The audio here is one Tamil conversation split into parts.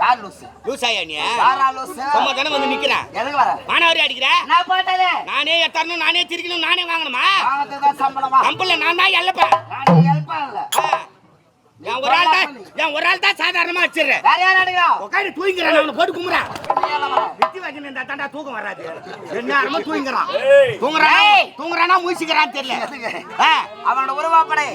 யாருங்க நீ? யாரா லூசு? வந்து நிக்கிறேன் எதுக்கு அடிக்கிற? நானே எத்தரணும் நானே திரிக்கணும் நானே வாங்கணுமா? வாங்கறதுக்கு நான் தான் எல்லப்பேன். என் ஒரு ஆள் தான் என் ஒரு ஆள் தான் சாதாரணமா வச்சிடுறேன் வேற யார் அடிக்கிறோம் உட்காந்து அவனை போட்டு கும்புறேன். வித்தி இந்த தாண்டா தூக்கம் வராது. என்ன தூங்குறான்? தூங்குறான். தூங்குறானா மூசிக்கிறான்னு தெரியல. அவனோட உருவாப்படை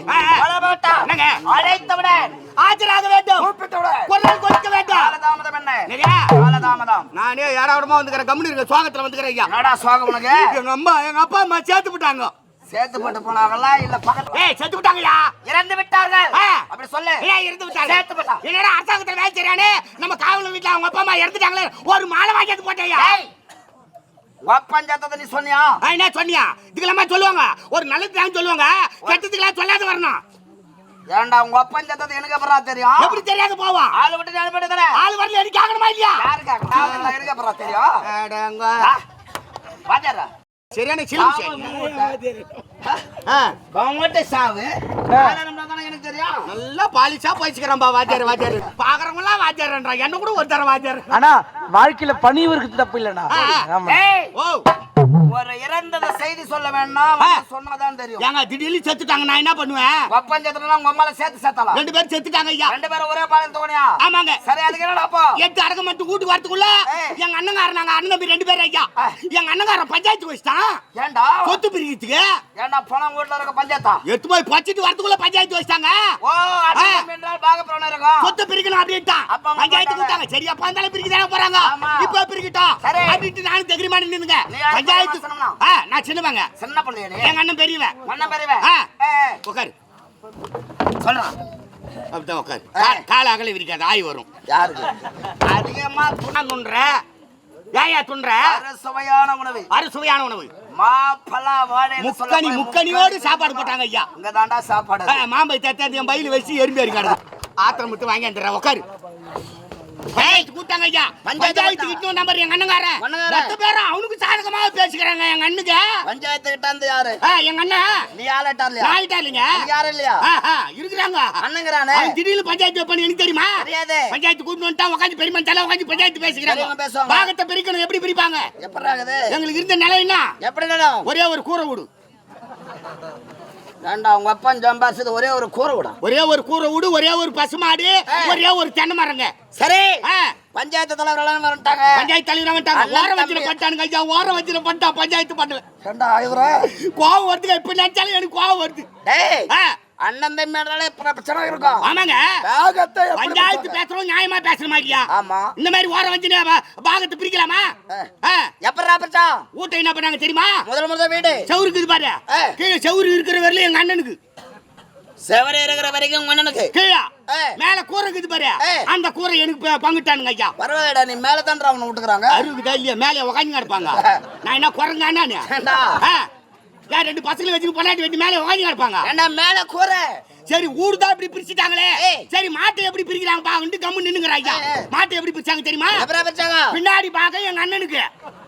என்னங்க? அழைத்தவுடன் ஆஜராக வேண்டும். கூப்பிட்டவுடன் குரல் கொடுக்க வேண்டும். காலதாமதம் என்ன? சரியா? காலதாமதம். நானே யாராவதுமா வந்துக்கிறேன். கம்முனு இருக்க சோகத்துல வந்துக்கிறேன் ஐயா. என்னடா சோகம் உனக்கு? எங்க அம்மா எங்க அப்பா அம்மா சேர்த்து விட்டாங்க. சேர்த்து போட்டு போனாங்களா இல்ல பக்கத்து ஏய் செத்து விட்டாங்கய்யா இறந்து விட்டார்கள். அப்படி சொல்லு. ஏன் இருந்து விட்டாங்க சேர்த்து விட்டா. என்னடா அரசாங்கத்துல வேலை செய்றானே? நம்ம காவல் வீட்டுல அவங்க அப்பா அம்மா இறந்துட்டாங்களே ஒரு மாலை வாங்கிட்டு போட்டேயா ஏய் ஒப்பஞ்சத்தை நீ சொன்னியா? என்ன சொன்னியா? இதுக்கெல்லாமா சொல்லுவாங்க. ஒரு நல்லது தான் சொல்லுவாங்க. கெட்டதுக்கெல்லாம் சொல்லாத வரணும். ஏன்டா உங்க ஒப்பஞ்சத்தை எனக்கு அப்புறம் தெரியும்? எப்படி தெரியாத போவோம். ஆளு விட்டு நான் விட்டு ஆள் வரல எனக்கு ஆகணுமா இல்லையா? யாருக்கா நான் எனக்கு அப்புறம் தெரியும்? அடங்க. சரியான சிலிம் கவர்மெண்ட் சாவு. எனக்கு தெரியும். நல்லா பாலிஷா போயிச்சுக்கிறான்பா வாத்தியார் வாத்தியார். பாக்குறவங்க எல்லாம் வாத்தியார்ன்றா. என்ன கூட ஒரு தர வாத்தியார். ஆனா வாழ்க்கையில பணிவு இருக்குது தப்பு இல்லண்ணா. ஓ. ஒரு இறந்தத செய்தி சொல்ல வேண்டாம். சொன்னாதான் தெரியும். ஏங்க திடீர்னு செத்துட்டாங்க நான் என்ன பண்ணுவேன்? ஒப்பஞ்சத்துல உங்க அம்மால சேர்த்து சேர்த்தலாம். ரெண்டு பேரும் செத்துட்டாங்க ஐயா. ரெண்டு பேரும் ஒரே பாலம் தோணியா? ஆமாங்க. சரி அதுக்கு என்னடா அப்போ? எட்டு அடக்க மட்டும் வீட்டுக்கு வரதுக்குள்ள. எங்க அண்ணங்காரன் நாங்க அண்ணன் ரெண்டு பேரும் ஐயா. எங்க அண்ணங்காரன் பஞ்சாயத்து வச்சுட்டான். ஏன்டா சொத்து பிரிக்கிறதுக்கு ஏன்டா பணம் வீட்டுல இருக்க பஞ்சாயத்தா எட்டு போய் பச்சிட்டு வரதுக்குள்ள பஞ்சாயத்து வச்சிட்டாங்க. ஓ அண்ணன் என்றால் பாகப்பிரவணம் இருக்கும். சொத்து பிரிக்கணும் அப்படின்ட்டான். அப்ப அவங்க பஞ்சாயத்து. கொடுத்தாங்க சரி அப்பா இருந்தாலும் பிரிக்க தானே போறாங்க. இப்ப பிரிக்கட்டும். சரி. அப்படின்ட்டு நானும் தகிரிமா நின்னுங்க. யார்? பஞ்சாயத்து நான் சின்னவங்க சின்ன பிள்ளையா நீ? எங்க அண்ணன் பெரியவன். மண்ண பெரியவன்? உட்காரு சொல்றான் அப்படிதான் உட்காரு கால அகல விரிக்காது ஆய் வரும். யாருக்கு அதிகமா நான் துண்ற. ஏயா துண்ற? சுவையான உணவு. அறுசுவையான உணவு. மா பலா வாழை முக்கனி முக்கனியோடு சாப்பாடு போட்டாங்க ஐயா. இங்க தாண்டா சாப்பாடு. ஆ, மாம்பை தத்தாந்து என் பையில வச்சு எறும்பி இருக்காரு ஆத்திரம் முத்து வாங்கி வந்துடுறேன் உட்காரு கூட்டாங்க ஐயா. பஞ்சாயத்து கிட்ட நம்பர் எங்க அண்ணங்காரன். மொத்த பேரும் அவனுக்கு சாதகமாக பேசிக்கிறாங்க எங்க அண்ணுக்கு. பஞ்சாயத்து கிட்ட யாரு? எங்க அண்ணன் நீ ஆளட்டா இல்லையா? நாயிட்டா இல்லைங்க. நீ யாரும் இல்லையா? இருக்கிறாங்க. அண்ணங்கிறானே. திடீர்னு பஞ்சாயத்து வைப்பான்னு எனக்கு தெரியுமா? தெரியாது. பஞ்சாயத்து கூட்டு வந்துட்டா உட்காந்து பெரியமன் தலை உட்காந்து பஞ்சாயத்து பேசிக்கிறாங்க. பாகத்தை பிரிக்கணும் எப்படி பிரிப்பாங்க? எப்படி எங்களுக்கு இருந்த நிலை என்ன? எப்படி ஒரே ஒரு கூரை வீடு. ஏண்டா உங்க அப்பன் சம்பாரிச்சது ஒரே ஒரு கூரை விடா. ஒரே ஒரு கூரை வீடு ஒரே ஒரு பசுமாடு ஒரே ஒரு தென்னை மரங்க. சரி. பஞ்சாயத்து தலைவர் எல்லாம் வந்துட்டாங்க பஞ்சாயத்து தலைவர் வந்துட்டாங்க ஓரம் வச்சுட்டு தம்பி. பட்டானுங்க ஐயா ஓரம் வச்சுட்டு பட்டா பஞ்சாயத்து பண்ணல. ஏண்டா ஆயுதரா? கோவம் வருதுங்க இப்ப நினைச்சாலும் எனக்கு கோவம் வருது. டேய். அண்ணன் தம்பி மேலே பிரச்சனை இருக்கும்? ஆமாங்க. பாகத்தை பஞ்சாயத்து? பேசுறோம் நியாயமா பேசுற மாட்டியா ஆமா. இந்த மாதிரி வச்சு பா- பாகத்தை பிரிக்கலாமா? எப்படா பிரச்சா வீட்டை என்ன பண்ணாங்க தெரியுமா? முதல் முதல் வீடு. செவுரு இருக்குது பாரு. கீழே செவுரு இருக்கிற வரல எங்க அண்ணனுக்கு. செவரே இருக்கிற வரைக்கும் உங்க அண்ணனுக்கு? கீழே. மேல கூரை இருக்குது பாரு. அந்த கூரை எனக்கு பங்கிட்டானுங்க ஐயா. பரவாயில்லடா நீ மேல தான்டா அவனை விட்டுக்கிறாங்க. அருகுதா இல்லையா? மேலே உக்காந்து கிடப்பாங்க. நான் என்ன குரங்க நானு ஏண்டா? ஆ, ஏன் ரெண்டு பசங்களை வச்சு பொண்டாட்டி வெட்டி மேலே உக்காந்து கிடப்பாங்க? ஏண்டா மேல கூரை சரி ஊர் தான் இப்படி பிரிச்சுட்டாங்களே. சரி மாட்டை எப்படி பிரிக்கிறாங்க பாங்கன்ட்டு கம்மு நின்னுங்கிறாங்க ஏய். மாட்டை எப்படி பிரிச்சாங்க தெரியுமா? பின்னாடி பாகம் எங்க அண்ணனுக்கு.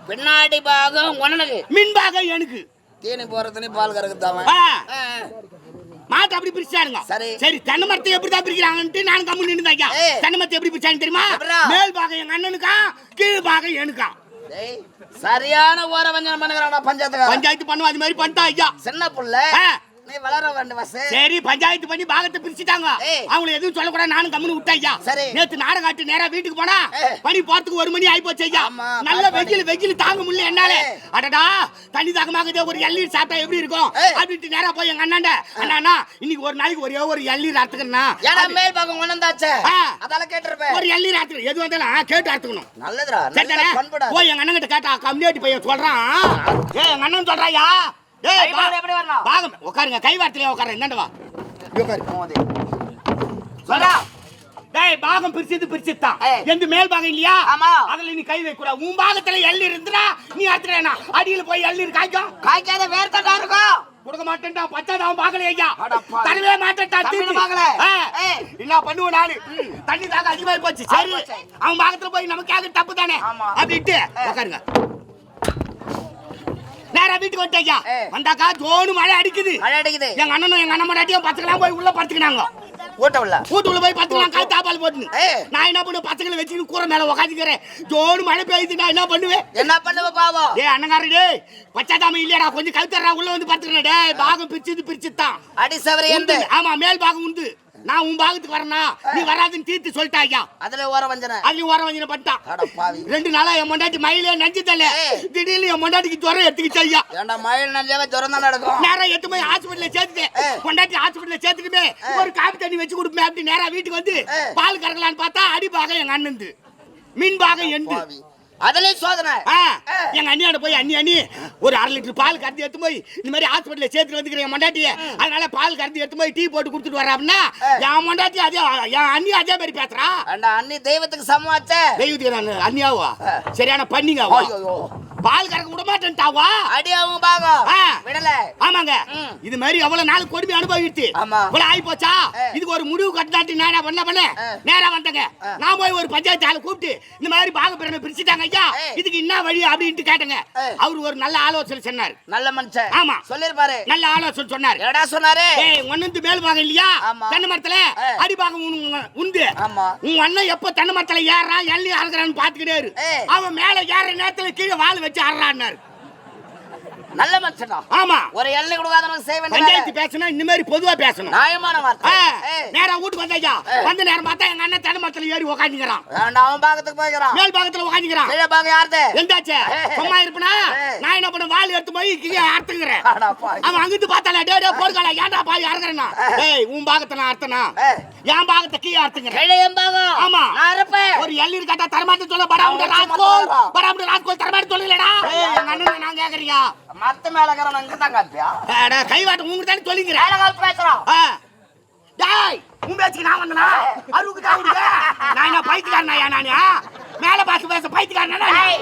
பின்னாடி பாகம் அண்ணனுக்கு மின் பாகம் எனக்கு. தீனி போறதுனி பால் கறக்குதாவன் ஆ, மாட்டை அப்படி பிரிச்சாருங்க சரி. சரி தென்னை மரத்தை எப்படி தான் பிரிக்கிறாங்கன்ட்டு நான் கம்மு நின்னுதாங்க ஏய். தென்னை மரத்தை எப்படி பிரிச்சாங்க தெரியுமா? மேல் பாகம் எங்க அண்ணனுக்கா கீழ் பாகம் எனக்கா. சரியான ஓர வஞ்சனம் பஞ்சாயத்துக்கார பஞ்சாயத்து பண்ணுவோம் அது மாதிரி பண்ணிட்டா ஐயா. சின்ன புள்ள. நீ வளர வேண்டும் வசு. சரி பஞ்சாயத்து பண்ணி பாகத்தை பிரிச்சுட்டாங்க. அவங்கள எதுவும் சொல்லக்கூடாது நானும் கம்முனு விட்டேன் ஐயா சரி. நேத்து நாடகம் ஆட்டு நேரா வீட்டுக்கு போனா. பனி போறதுக்கு ஒரு மணி ஆயி போச்சு ஐயா நல்ல வெயில் வெயில் தாங்க முடியல என்னால. அடடா தண்ணி தாகமாகுதே ஒரு எள்ளீர் சாப்பிட்டா எப்படி இருக்கும். அப்படின்ட்டு நேரா போய் எங்க அண்ணாண்ட அண்ணா இன்னைக்கு ஒரு நாளைக்கு ஒரே ஒரு எள்ளீர் அறுத்துக்கணும் ஏன்னா மேல் பாகம் ஒண்ணந்தாச்சே ஆ. அதால கேட்டிருப்பேன். ஒரு எள்ளீர் அறுத்துக்கணும். எது வந்தாலும் கேட்டு அறுத்துக்கணும். நல்லதுடா போய் எங்க அண்ணன் கிட்ட கேட்டா கம்யூனிட்டி பையன் சொல்றான். ஏய் எங்க அண்ணன் சொல்றாயா? பாகம் எப்படி வரணும்? பாகம். உட்காருங்க. கை வார்த்தையில உட்காரு. என்னண்டு வா. உட்காரு. சொல்றா. டேய் பாகம் பிரிச்சது பிரிச்சதுதான். எந்த மேல் பாகம் இல்லையா? ஆமா. அதுல நீ கை வைக்க கூடாது உன் பாகத்துல எள்ளி இருந்துடா நீ அத்துறேனா அடியில போய் எள்ளி காய்க்கும் காய்க்காத வேர்க்கட்டா இருக்கும் கொடுக்க மாட்டேன்டா பச்சை அவன் பாக்கல ஐயா. தரவே மாட்டேன்டா. ஆ. ஏய். என்ன பண்ணுவேன் நானு? தண்ணி தாக அதிகமாகி போச்சு. சரி. அவன் பாகத்துல போய் நமக்காக தப்பு தானே. அப்படின்ட்டு உட்காருங்க. நேரா வீட்டுக்கு ஏய். வந்தாக்கா ஜோனு மழை அடிக்குது. மழை அடிக்குது. எங்க அண்ணனும் எங்க அண்ணன் மடாட்டியும் பத்துக்கலாம் போய் உள்ள படுத்துக்கினாங்க ஊட்டவில்ல வீட்டுக்குள்ள போய் பத்துக்கலாம் காய் தாப்பால் போட்டுன்னு. நான் என்ன பண்ணுவேன்? பசங்களை வச்சுக்கிட்டு கூரை மேல உக்காந்துக்கிறேன். ஜோனு மழை பெய்யுது நான் என்ன பண்ணுவேன்? என்ன பண்ணுவ பாவம்? டேய் அண்ணங்காரே டேய் பச்சாதாம இல்லையாடா. கொஞ்சம் கழுத்தறா உள்ள வந்து பத்துக்கிறேன் டேய் பாகம் பிரிச்சது பிரிச்சுதான் அடி சவரி. ஆமா மேல் பாகம் உண்டு. நான் உன் பாகத்துக்கு வரனா நீ வராதுன்னு தீர்த்து சொல்லிட்டா ஐயா அதுல ஓர வஞ்சன. அதுலயும் ஓரம் வஞ்சனை பண்ணிட்டான். ரெண்டு நாளா என் மொண்டாட்டி மயிலே நஞ்சு ஏய். திடீர்னு என் மொண்டாட்டிக்கு ஜுரம் எடுத்துக்கிச்சு ஐயா. ஏன்டா மயில் நல்லவே ஜுரம் தான் நடக்கும்? நேரா எட்டு போய் ஹாஸ்பிட்டல்ல சேர்த்துட்டேன். ஏய். கொண்டாட்டி ஹாஸ்பிட்டல்ல சேர்த்துட்டுமே ஒரு காப்பி தண்ணி வச்சு கொடுப்பேன் அப்படி நேரா வீட்டுக்கு வந்து. பால் கறக்கலான்னு பார்த்தா அடி பாகம் எங்க அண்ணந்து மீன் பாகம் எண்டு. அதுலயும் சோதனை. எங்க அண்ணியோட போய் அண்ணி அண்ணி ஒரு அரை லிட்டர் பால் கறந்து எடுத்து போய் இந்த மாதிரி ஹாஸ்பிட்டல்ல சேர்த்து வந்துக்கிறேன் மொண்டாட்டிய. அதனால பால் கறந்து எடுத்து போய் டீ போட்டு கொடுத்துட்டு வரேன் அப்படின்னா. என் மொண்டாட்டி அதே என் அண்ணி அதே மாதிரி பேசுறா. அண்ணி தெய்வத்துக்கு சமமாச்சே. தெய்வத்துக்கு நான் அண்ணியாவா? சரியான பண்ணிங்க பால் கறக்க விட மாட்டேன்ட்டாவா அடி அவங்க. விடல ஆமாங்க. இது மாதிரி எவ்வளவு நாள் கொடுமை அனுபவிச்சு. இவ்வளவு ஆகி போச்சா. இதுக்கு ஒரு முடிவு கட்டினாட்டி நான் என்ன பண்ண. நேரா வந்தங்க. நான் போய் ஒரு பஞ்சாயத்து ஆளை கூப்பிட்டு இந்த மாதிரி பாக பிறனை பிரிச்சுட்டாங்க ஐயா. இதுக்கு என்ன வழி அப்படின்ட்டு கேட்டங்க. அவர் ஒரு நல்ல ஆலோசனை சொன்னார் நல்ல மனுஷன் ஆமா. சொல்லிருப்பாரு நல்ல ஆலோசனை சொன்னார் என்னடா சொன்னாரு ஏய் ஒன்னு மேல் பாகம் இல்லையா. தென்னை மரத்துல உன்- உண்டு ஆமா உங்க அண்ணன் எப்ப தென்னை மரத்துல ஏறான் எள்ளி அறுக்கிறான்னு பாத்துக்கிட்டே. அவன் மேல ஏற நேரத்துல கீழே வால் வச்சு அறான்னாரு நல்ல மனுஷன்டா. ஆமா. ஒரு எல்லை கொடுக்காதவனுக்கு செய்ய வேண்டிய பஞ்சாயத்து. பேசணும் இந்த மாதிரி பொதுவா பேசணும். நியாயமான வார்த்தை. நேரா வீட்டுக்கு வந்தாச்சா ஏ. வந்த நேரம் பார்த்தா எங்க அண்ணன் தென்னை மரத்துல ஏறி உக்காந்துக்கிறான். வேண்டாம், அவன் பாகத்துக்கு போய்க்கிறான்? மேல் பாகத்துல உக்காந்துக்கிறான். கீழே பாகம் யாருது? எந்தாச்சே. சும்மா இருப்பனா. நான் என்ன பண்ண வாள் எடுத்து போய் கீழே அறுத்துக்கிறேன். அவன் அங்கிட்டு பார்த்தால டே டே போடுகால ஏன்டா பாய் அறுக்கிறேன்னா. ஏய் உன் பாகத்தை நான் அறுத்தனா. என் பாகத்தை கீழே அறுத்துக்கிறேன். என் பாகம். ஆமா. நான் இருப்பேன் ஒரு எள்ளி இருக்கா தரமாட்ட சொல்ல படாமுட சும்மா படாமுட ராஸ்கோல் தரமாட்ட சொல்லலடா. எங்க அண்ணன் நான் கேக்குறியா? மத்த மேலக்காரன் அங்க தான் காப்பியா ஏடா கைவாட்ட உங்களுக்கு தானே சொல்லிக்கிறேன். மேலகால் பேசுறான். ஆ. டேய் உன் பேச்சுக்கு நான் வந்தனா? அருவுக்கு தாவுடுங்க நான் என்ன பைத்தியக்காரனா நானு மேல பாத்து பேச பைத்தியக்காரனா ஏய்,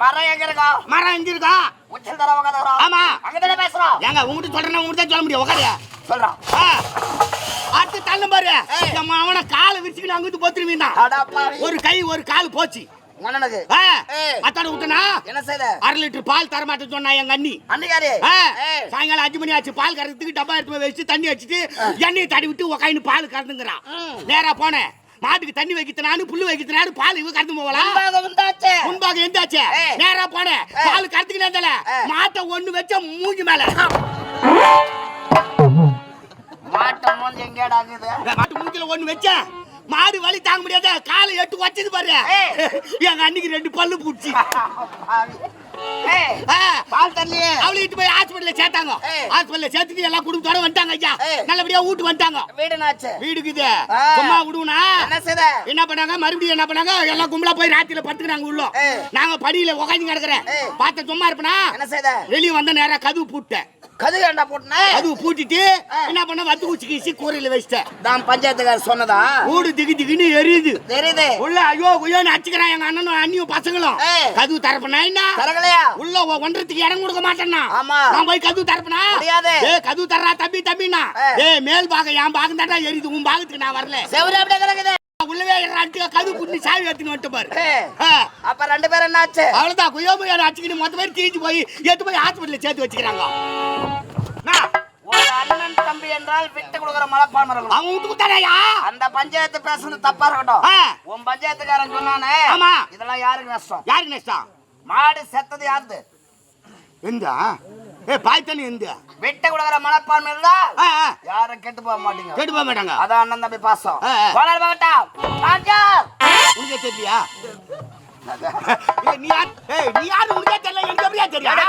மரம் எங்க இருக்கா? மரம் எங்க இருக்கா? உச்சல் தர உட்காந்துக்கிறான் ஆமா. அங்கதானே பேசுறான் ஏங்க உங்ககிட்ட சொல்றேன் உங்ககிட்ட சொல்ல முடியும் உட்காரு சொல்றான். அடுத்து தள்ளும் பாரு. ஏய். நம்ம அவனை காலை விரிச்சுக்கிட்டு அங்கிட்டு போத்துருவீங்க அடா. ஒரு கை ஒரு கால் போச்சு. உனக்கு. அத்தோட விட்டனா என்ன செய்த? அரை லிட்டர் பால் தர மாட்டேன்னு சொன்னா எங்க அண்ணி. சாயங்காலம் அஞ்சு மணி ஆச்சு பால் கறக்கிறதுக்கு டப்பா எடுத்து போய் வச்சு தண்ணி வச்சுட்டு எண்ணெயை தடி விட்டு உக்காந்து பால் கறந்துங்கிறான். நேரா போனேன். மாட்டுக்கு தண்ணி வைக்கிறனானு புல்லு வைக்கிறனானு பால் இவ கறந்து போகலாம். முன்பாக ஏய். நேரா போனேன். பால் கறந்துக்கிட்டே. மாட்டை ஒண்ணு வச்ச மூஞ்சி மேல. மாட்டை மூஞ்சி எங்கேடா மாட்டு மூஞ்சில ஒண்ணு வச்சேன். மாடு வலி தாங்க முடியாத காலை எட்டு வச்சது பாரு. எங்க அன்னைக்கு ரெண்டு பல்லு பூச்சி. பால் தரலையே. அவளுக்கு போய் ஹாஸ்பிட்டல்ல சேர்த்தாங்க. ஏய். ஹாஸ்பிட்டல்ல சேர்த்துட்டு எல்லாம் குடும்பத்தோட வந்துட்டாங்க ஐயா. நல்லபடியா வீட்டு வந்துட்டாங்க. வீடு நாச்சு வீடுக்குது. ஆ. சும்மா விடுவனா என்ன பண்ணாங்க? மறுபடியும் என்ன பண்ணாங்க? எல்லாம் கும்பலா போய் ராத்திரில படுத்துக்கிறாங்க உள்ள. நாங்க படியில உக்காந்து கிடக்குறேன். பார்த்த சும்மா இருப்பனா? வெளிய வந்த நேரா கதவு பூட்டேன். கது ஏண்டா போட்டுன? கதவு பூட்டிட்டு. என்ன பண்ண வத்து குச்சி கீசி கூரையில வச்சிட்டேன். நான் பஞ்சாயத்துக்காரர் சொன்னதா? ஊடு திகி திகின்னு எரியுது. தெரியுது. உள்ள ஐயோ குயோன்னு அடிச்சுக்கிறான் எங்க அண்ணனும் அண்ணியும் பசங்களும். கதவு தரப்பனா என்ன? தரகலையா உள்ள ஒ- ஒன்றதுக்கு இடம் கொடுக்க மாட்டேன்னா. ஆமா. நான் போய் கதவு தரப்பனா முடியாது. ஏ கதவு தர்றா தம்பி தம்பினா. ஏ மேல் பாகம் என் பாகம் தாண்டா எரியுது. உன் பாகத்துக்கு நான் வரல. செவரு அப்படியே கிடக்குது. உள்ளவே இறான்ட்டு கதவு புண்ணி சாவி எடுத்துன்னு வந்துட்டு பாரு. அப்ப ரெண்டு பேரும் என்னாச்சு? அவ்வளவுதான். குயோமு யாரும் அடிச்சுக்கிட்டு மொத்த பேர் தீஞ்சு போய் எடுத்து போய் ஹாஸ்பிட்டல்ல சேர்த்து வச்சுக்கிறாங்க. என்ன? அண்ணன் தம்பி என்றால் விட்டு கொடுக்குற மலைப்பான்மை இருக்கணும். அவன் விட்டு அந்த பஞ்சாயத்து பேசுறது தப்பா இருக்கட்டும். உன் பஞ்சாயத்துக்காரன் சொன்னானே ஆமா. இதெல்லாம் யாருக்கு நஷ்டம்? யாருக்கு நஷ்டம்? மாடு செத்தது யாருது? எந்த ஏ பாய் தண்ணி எந்த விட்டு கொடுக்குற மனப்பான்மை இருந்தா யாரும் கெட்டு போக மாட்டீங்க. கேட்டு போக மாட்டாங்க. அதான் அண்ணன் தம்பி பாசம். கோலார் பாகட்டா ராஜார் உனக்கே இல்ல, நீ யார்? நீ யாரு? உனக்கே தெரியல. எனக்கு எப்படியா தெரியும் இல்ல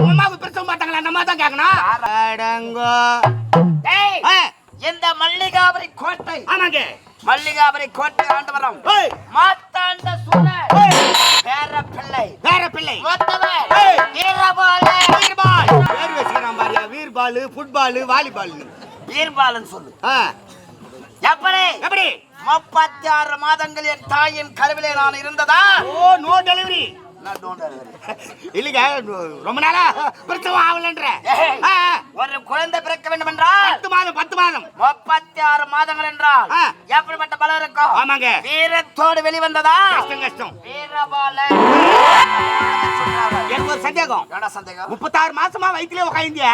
உங்க அம்மாவுக்கு பிரச்சனை பார்த்தாங்களா? நம்ம தான் கேட்கணும் அடங்கோ. இந்த மல்லிகாபுரி கோட்டை. ஆமாங்க. மல்லிகாபுரி கோட்டை ஆண்டு வரும் மாத்தாண்ட சூழல் பேர பிள்ளை வேற பிள்ளை. வீரபால. ஃபுட்பால் வாலிபால் வீரபாலன் சொல்லு. எப்படி? எப்படி? முப்பத்தி ஆறு மாதங்கள் என் தாயின் கருவிலே நான் இருந்ததா? Oh no delivery. இல்லைங்க ரொம்ப நாளா பிரசவம் ஆகலன்ற. ஒரு குழந்தை பிறக்க வேண்டும் என்றால் பத்து மாதம் பத்து மாதம். முப்பத்தி ஆறு மாதங்கள் என்றால். எப்படிப்பட்ட பலம் இருக்கும்? ஆமாங்க. வீரத்தோடு வெளிவந்ததா? கஷ்டம் கஷ்டம். வீரபால. எனக்கு ஒரு சந்தேகம். என்னடா சந்தேகம்? முப்பத்தாறு மாசமா வயிற்றுல உட்காந்திய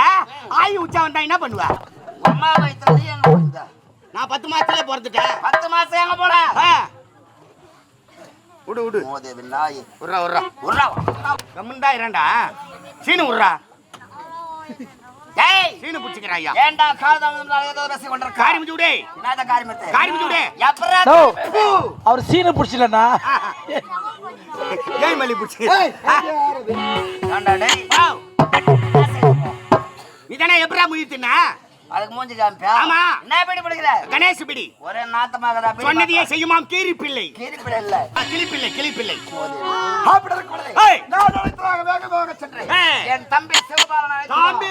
ஆயு உச்சா வந்தா என்ன பண்ணுவ? அம்மா வயிற்றுல எங்க? நான் பத்து மாசத்துல பிறந்துட்டேன். பத்து மாசம் எங்க ஆ. விடு விடு மோதேவி நாய் உர்றா உர்றா உர்றா கம்முண்டா இரண்டா சீனு உர்றா டேய் சீனு பிடிச்சிக்கிறா ஐயா ஏண்டா காதம் ஏதோ ரசி கொண்டிருக்கா காரி முடிச்சு விடு என்னத காரியமத்தை காரி முடிச்சு விடு எப்பறா ஓ அவர் சீனை பிடிச்சிலண்ணா ஏய் மல்லி பிடிச்சி ஏண்டா டேய் நீதானே எப்படா முயத்துனா அதுக்கு மூஞ்சி காமிப்பா. ஆமா. என்ன பிடி பிடிக்கிற? கணேஷ் பிடி ஒரே நாத்தமாக தான் சொன்னதையே செய்யுமாம் கீரி பிள்ளை கீரி பிள்ளை இல்ல கிளி பிள்ளை கிளி பிள்ளை என் தம்பி சிவபாலன் தம்பி.